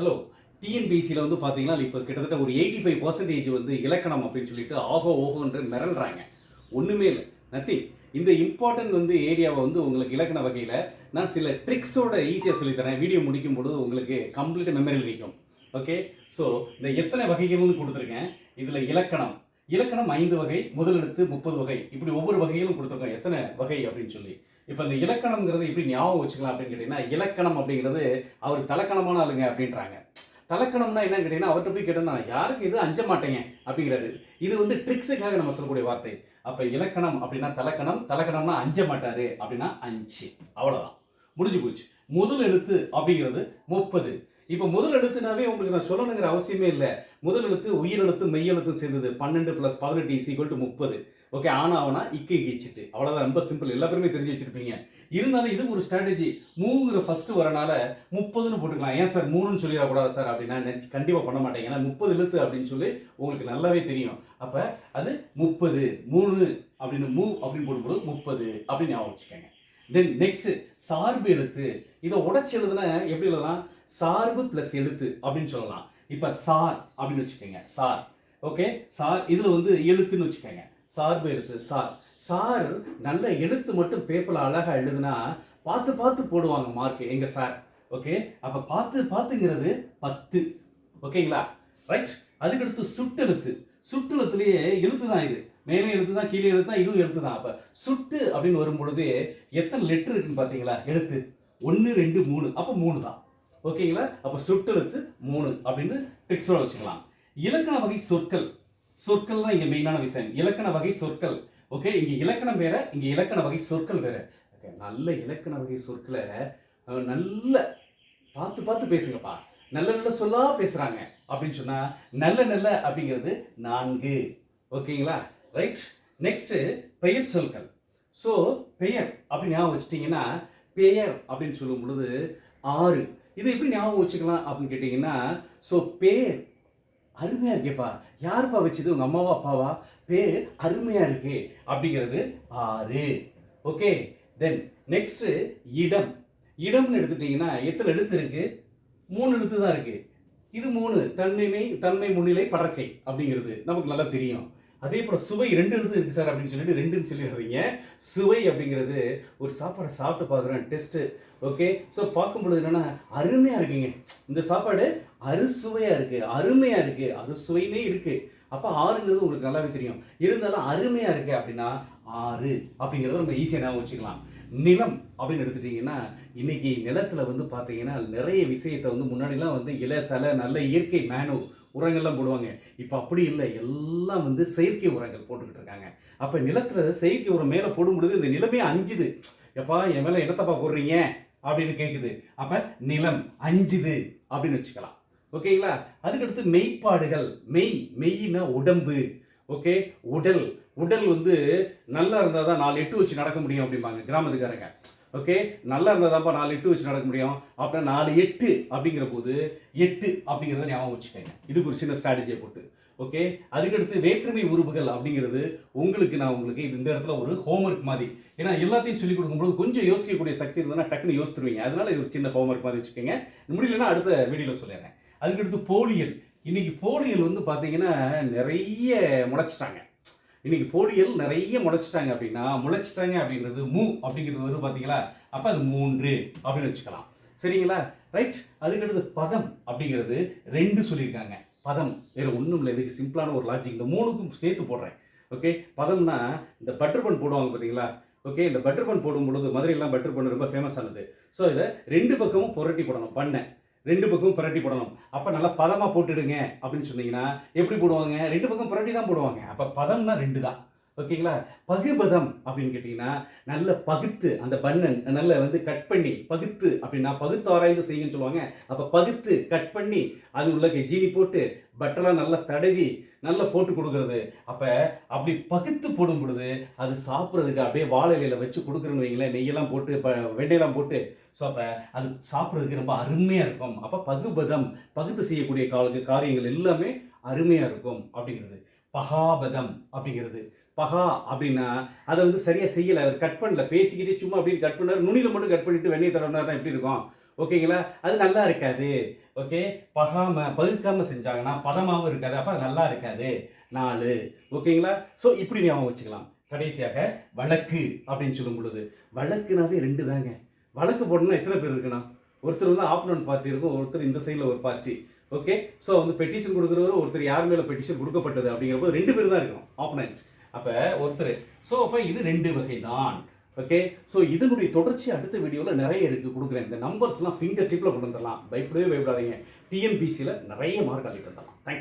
Hello டிஎன்பிசியில் வந்து பார்த்தீங்கன்னா இப்போ கிட்டத்தட்ட ஒரு எயிட்டி ஃபைவ் பர்சன்டேஜ் வந்து இலக்கணம் அப்படின்னு சொல்லிட்டு ஆகோ ஓகோன்ற மிரள்றாங்க. ஒன்றுமே இல்லை. நத்திங் இந்த இம்பார்ட்டன்ட் வந்து ஏரியாவை வந்து உங்களுக்கு இலக்கண வகையில் நான் சில ட்ரிக்ஸோட ஈஸியாக சொல்லித்தரேன் வீடியோ முடிக்கும் பொழுது உங்களுக்கு கம்ப்ளீட் மெமரியில் நிற்கும் ஓகே ஸோ இந்த எத்தனை வகைகள்னு கொடுத்துருக்கேன். இதில் இலக்கணம் இலக்கணம் ஐந்து வகை முதல் எழுத்து முப்பது வகை. இப்படி ஒவ்வொரு வகையிலும் கொடுத்துருக்கோம் எத்தனை வகை அப்படின்னு சொல்லி. இப்போ இந்த இலக்கணம்ங்கிறது இப்படி ஞாபகம் வச்சுக்கலாம் அப்படின்னு கேட்டிங்கன்னா இலக்கணம் அப்படிங்கிறது அவர் தலக்கணமான ஆளுங்க அப்படின்றாங்க. தலக்கணம்னா என்னன்னு கேட்டிங்கன்னா அவர்கிட்ட போய் கேட்டோம்னா யாருக்கு இது அஞ்ச மாட்டேங்க? அப்படிங்கிறாரு. இது வந்து ட்ரிக்ஸுக்காக நம்ம சொல்லக்கூடிய வார்த்தை. அப்போ இலக்கணம் அப்படின்னா தலக்கணம் தலக்கணம்னா அஞ்ச மாட்டாரு அப்படின்னா அஞ்சு. அவ்வளோதான் முடிஞ்சு போச்சு. முதல் எழுத்து அப்படிங்கிறது முப்பது. இப்போ முதல் எழுத்துனாவே உங்களுக்கு நான் சொல்லணுங்கிற அவசியமே இல்லை. முதல் எழுத்து உயிர் எழுத்து மெய் எழுத்து சேர்ந்தது. பன்னெண்டு ப்ளஸ் பதினெட்டு இஸ் ஈக்குவல் டு முப்பது. ஓகே ஆனா ஆனா இக்கு இக்கிச்சிட்டு அவ்வளோதான் ரொம்ப சிம்பிள் எல்லா பேருமே தெரிஞ்சு வச்சிருப்பீங்க. இருந்தாலும் இது ஒரு ஸ்ட்ராட்டஜி மூங்கிற ஃபர்ஸ்ட் வரனால முப்பதுன்னு போட்டுக்கலாம். ஏன் சார் மூணுன்னு சொல்லிடக்கூடாது சார் அப்படின்னா நினைச்சு கண்டிப்பாக பண்ண மாட்டேங்க ஏன்னா முப்பது எழுத்து அப்படின்னு சொல்லி உங்களுக்கு நல்லாவே தெரியும். அப்போ அது முப்பது மூணு அப்படின்னு மூ அப்படின்னு போடும்போது முப்பது அப்படின்னு ஞாபகம் வச்சுக்கோங்க. தென் நெக்ஸ்ட் சார்பு எழுத்து. இதை உடச்சி எழுதுனா எப்படி எழுதலாம்? சார்பு ப்ளஸ் எழுத்து அப்படின்னு சொல்லலாம். இப்போ சார் அப்படின்னு வச்சுக்கோங்க. சார். ஓகே சார் இதில் வந்து எழுத்துன்னு வச்சுக்கோங்க. சார்பு எழுத்து சார். சார் நல்ல எழுத்து மட்டும் பேப்பரில் அழகாக எழுதுனா பார்த்து பார்த்து போடுவாங்க மார்க் எங்கள் சார். ஓகே அப்போ பார்த்து பார்த்துங்கிறது பத்து. ஓகேங்களா ரைட் அதுக்கடுத்து சுட்டெழுத்து சுட்டெழுத்துலேயே எழுத்து தான் இது. மேலே எழுத்து தான் கீழே எழுத்து தான் இதுவும் எழுத்து தான் அப்போ சுட்டு அப்படின்னு வரும்பொழுது எத்தனை லெட்டர் இருக்குன்னு பார்த்தீங்களா? எழுத்து. ஒன்று ரெண்டு மூணு. அப்போ மூணு தான் ஓகேங்களா? அப்போ சுட்டெழுத்து மூணு அப்படின்னு ட்ரிக்ஸோட வச்சுக்கலாம். இலக்கண வகை சொற்கள். சொற்கள் தான் இங்கே மெயினான விஷயம். இலக்கண வகை சொற்கள். ஓகே? இங்கே இலக்கணம் வேற இங்கே இலக்கண வகை சொற்கள் வேற. ஓகே? நல்ல இலக்கண வகை சொற்களை நல்ல பார்த்து பார்த்து பேசுங்கப்பா. நல்ல நல்ல சொல்லா பேசுறாங்க அப்படின்னு சொன்னா நல்ல நல்ல அப்படிங்கிறது நான்கு. ஓகேங்களா? ரைட் நெக்ஸ்ட் பெயர் சொற்கள் ஸோ பெயர் அப்படின்னு ஞாபகம் வச்சுட்டிங்கன்னா பெயர் அப்படின்னு சொல்லும் பொழுது ஆறு. இது எப்படி ஞாபகம் வச்சுக்கலாம் அப்படின்னு கேட்டிங்கன்னா ஸோ பேர் அருமையா இருக்கேப்பா. யாருப்பா வச்சது? உங்க அம்மாவா அப்பாவா? பேர் அருமையா இருக்கு அப்படிங்கிறது ஆறு. ஓகே தென் நெக்ஸ்ட் இடம். இடம்னு எடுத்துட்டீங்கன்னா எத்தனை எழுத்து இருக்கு? மூணு எழுத்து தான் இருக்கு. இது மூணு. தன்மைமை தன்மை முன்னிலை படற்கை அப்படிங்கிறது நமக்கு நல்லா தெரியும். அதே போல் சுவை ரெண்டு எழுத்து இருக்குது சார் அப்படின்னு சொல்லிட்டு ரெண்டுன்னு சொல்லிடுறீங்க சுவை அப்படிங்கிறது ஒரு சாப்பாடை சாப்பிட்டு பார்க்குறேன் டெஸ்ட்டு ஓகே ஸோ பார்க்கும் பொழுது என்னென்னா அருமையாக இருக்குங்க. இந்த சாப்பாடு அறுசுவையாக இருக்குது அருமையாக இருக்குது அறுசுவைன்னே இருக்குது அப்போ ஆறுங்கிறது உங்களுக்கு நல்லாவே தெரியும். இருந்தாலும் அருமையாக இருக்குது அப்படின்னா ஆறு அப்படிங்கிறத நம்ம ஈஸியாக ஞாபகம் வச்சுக்கலாம். நிலம் அப்படின்னு எடுத்துட்டீங்கன்னா இன்னைக்கு நிலத்துல வந்து பார்த்தீங்கன்னா நிறைய விஷயத்தை வந்து முன்னாடிலாம் வந்து இலை தலை நல்ல இயற்கை மேனு உரங்கள்லாம் போடுவாங்க. இப்போ அப்படி இல்லை. எல்லாம் வந்து செயற்கை உரங்கள் போட்டுக்கிட்டு இருக்காங்க. அப்போ நிலத்தில் செயற்கை உரம் மேலே போடும்பொழுது இந்த நிலமே அஞ்சுது. எப்பா என் மேலே என்னத்தப்பா போடுறீங்க? அப்படின்னு கேட்குது அப்போ நிலம் அஞ்சுது அப்படின்னு வச்சுக்கலாம். ஓகேங்களா? அதுக்கடுத்து மெய்ப்பாடுகள். மெய் மெய்னா உடம்பு. ஓகே? உடல். உடல் வந்து நல்லா இருந்தால் தான் நாலு எட்டு வச்சு நடக்க முடியும் அப்படிம்பாங்க கிராமத்துக்காரங்க. ஓகே? நல்லா இருந்தால் தான்ப்பா நாலு எட்டு வச்சு நடக்க முடியும். அப்படின்னா நாலு எட்டு அப்படிங்கிற போது எட்டு அப்படிங்கிறத ஞாபகம் வச்சுக்கோங்க. இதுக்கு ஒரு சின்ன ஸ்ட்ராட்டஜியை போட்டு. ஓகே? அதுக்கடுத்து வேற்றுமை உறுப்புகள் அப்படிங்கிறது உங்களுக்கு நான் உங்களுக்கு இது இந்த இடத்துல ஒரு ஹோம்ஒர்க் மாதிரி. ஏன்னா எல்லாத்தையும் சொல்லிக் கொடுக்கும்போது கொஞ்சம் யோசிக்கக்கூடிய சக்தி இருந்ததுன்னா டக்குன்னு யோசித்துருவீங்க. அதனால இது ஒரு சின்ன ஹோம்ஒர்க் மாதிரி வச்சுக்கோங்க. முடியலன்னா அடுத்த வீடியோவில் சொல்லிடுறேன். அதுக்கடுத்து போலியல். இன்னைக்கு போலியல் வந்து பார்த்தீங்கன்னா நிறைய முளைச்சிட்டாங்க. இன்னைக்கு போலியல் நிறைய முளைச்சிட்டாங்க அப்படின்னா முளைச்சிட்டாங்க அப்படின்றது மூ அப்படிங்கிறது வந்து பார்த்தீங்களா அப்போ அது மூன்று அப்படின்னு வச்சுக்கலாம். சரிங்களா? ரைட் அதுக்கடுத்து பதம் அப்படிங்கிறது ரெண்டு சொல்லியிருக்காங்க. பதம் வேறு ஒன்றும் இல்லை. இதுக்கு சிம்பிளான ஒரு லாஜிக் இந்த மூணுக்கும் சேர்த்து போடுறேன். ஓகே பதம்னா இந்த பட்டர் பன் போடுவாங்க பார்த்தீங்களா ஓகே இந்த பட்டர் பன் போடும் பொழுது மதுரையெல்லாம் பட்டர் பன் ரொம்ப ஃபேமஸ் ஆனது. ஸோ இதை ரெண்டு பக்கமும் புரட்டி போடணும். பண்ணை. ரெண்டு பக்கமும் புரட்டி போடணும். அப்போ நல்லா பதமாக போட்டுடுங்க அப்படின்னு சொன்னீங்கன்னா எப்படி போடுவாங்க? ரெண்டு பக்கம் புரட்டி தான் போடுவாங்க. அப்போ பதம்னா ரெண்டு தான் ஓகேங்களா? பகுபதம் அப்படின்னு கேட்டிங்கன்னா நல்ல பகுத்து அந்த பண்ணன் நல்ல வந்து கட் பண்ணி பகுத்து அப்படின்னா பகுத்து ஆராய்ந்து செய்யுன்னு சொல்லுவாங்க. அப்போ பகுத்து கட் பண்ணி அது உள்ள ஜீனி போட்டு பட்டரெலாம் நல்லா தடவி நல்லா போட்டு கொடுக்குறது. அப்போ அப்படி பகுத்து போடும் பொழுது அது சாப்பிட்றதுக்கு அப்படியே வாழை இலையில வச்சு கொடுக்குறேன்னு வைங்களேன். நெய்யெல்லாம் போட்டு ப வெண்டையெல்லாம் போட்டு. ஸோ அப்போ அது சாப்பிட்றதுக்கு ரொம்ப அருமையாக இருக்கும். அப்போ பகுபதம் பகுத்து செய்யக்கூடிய கால காரியங்கள் எல்லாமே அருமையாக இருக்கும் அப்படிங்கிறது. பகாபதம் அப்படிங்கிறது. பகா அப்படின்னா அதை வந்து சரியாக செய்யலை. அவர் கட் பண்ணல. பேசிக்கிட்டே சும்மா அப்படின்னு கட் பண்ணார். நுனியில் மட்டும் கட் பண்ணிட்டு வெண்ணெய் தடவினார் எப்படி இருக்கும்? ஓகேங்களா? அது நல்லா இருக்காது. ஓகே? பகாம பகுக்காமல் செஞ்சாங்கன்னா பதமாவும் இருக்காது. அப்போ அது நல்லா இருக்காது. நாலு. ஓகேங்களா? ஸோ இப்படி ஞாபகம் வச்சுக்கலாம். கடைசியாக வழக்கு அப்படின்னு சொல்லும் பொழுது. வழக்குனாவே ரெண்டு தாங்க. வழக்கு போடணும்னா எத்தனை பேர் இருக்குண்ணா ஒருத்தர் வந்து ஆப்போனன்ட் பார்ட்டி இருக்கும். ஒருத்தர் இந்த சைடில் ஒரு பார்ட்டி ஓகே? ஸோ வந்து பெட்டிஷன் கொடுக்குறவரு ஒருத்தர் யார் மேலே பெட்டிஷன் கொடுக்கப்பட்டது அப்படிங்கிறப்போ ரெண்டு பேர் தான் இருக்கும் ஆப்போனன்ட் அப்போ ஒருத்தர். ஸோ அப்போ இது ரெண்டு வகை தான் ஓகே ஸோ இதனுடைய தொடர்ச்சி அடுத்த வீடியோவில் நிறைய இருக்குது கொடுக்குறேன். இந்த நம்பர்ஸ்லாம் ஃபிங்கர் டிப்பில் கொண்டு வந்துடலாம். பயப்படவே பயப்படாதீங்க. டிஎன்பிசியில் நிறைய மார்க் அள்ளிட்டு வந்துடலாம் தேங்க்யூ